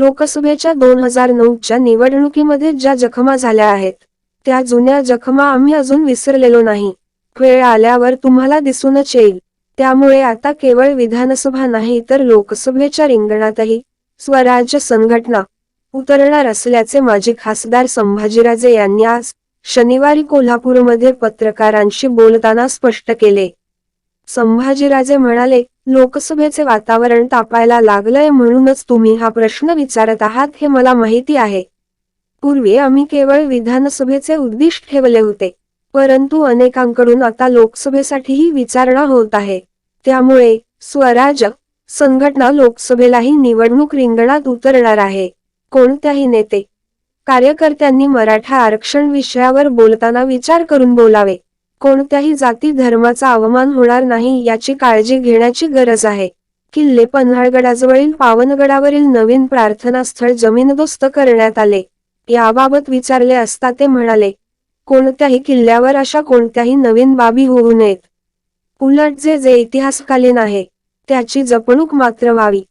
लोकसभेच्या दोन हजार नऊच्या निवडणुकीमध्ये ज्या जखमा झाल्या आहेत त्या जुन्या जखमा आम्ही अजून विसरलेलो नाही. वेळ आल्यावर तुम्हाला दिसूनच येईल. त्यामुळे आता केवळ विधानसभा नाही तर लोकसभेच्या रिंगणातही स्वराज्य संघटना उतरणार असल्याचे माजी खासदार संभाजीराजे यांनी आज शनिवारी कोल्हापूरमध्ये पत्रकारांशी बोलताना स्पष्ट केले. संभाजीराजे म्हणाले लोकसभेचे वातावरण तापायला लागलंय म्हणूनच तुम्ही हा प्रश्न विचारत आहात हे मला माहिती आहे. पूर्वी आम्ही केवळ विधानसभेचे उद्दिष्ट ठेवले होते परंतु अनेकांकडून आता लोकसभेसाठीही विचारणा होत आहे. त्यामुळे स्वराज्य संघटना लोकसभेलाही निवडणूक रिंगणात उतरणार आहे. कोणत्याही नेते कार्यकर्त्यांनी मराठा आरक्षण विषयावर बोलताना विचार करून बोलावे. कोणत्याही जाती धर्माचा अवमान होणार नाही याची काळजी घेण्याची गरज आहे. किल्ले पन्हाळगडाजवळील पावनगडावरील नवीन प्रार्थनास्थळ जमीनदोस्त करण्यात आले. याबाबत विचारले असता ते म्हणाले कोणत्याही किल्ल्यावर अशा कोणत्याही नवीन बाबी होऊ नयेत. उलट जे जे इतिहासकालीन आहे त्याची जपणूक मात्र व्हावी.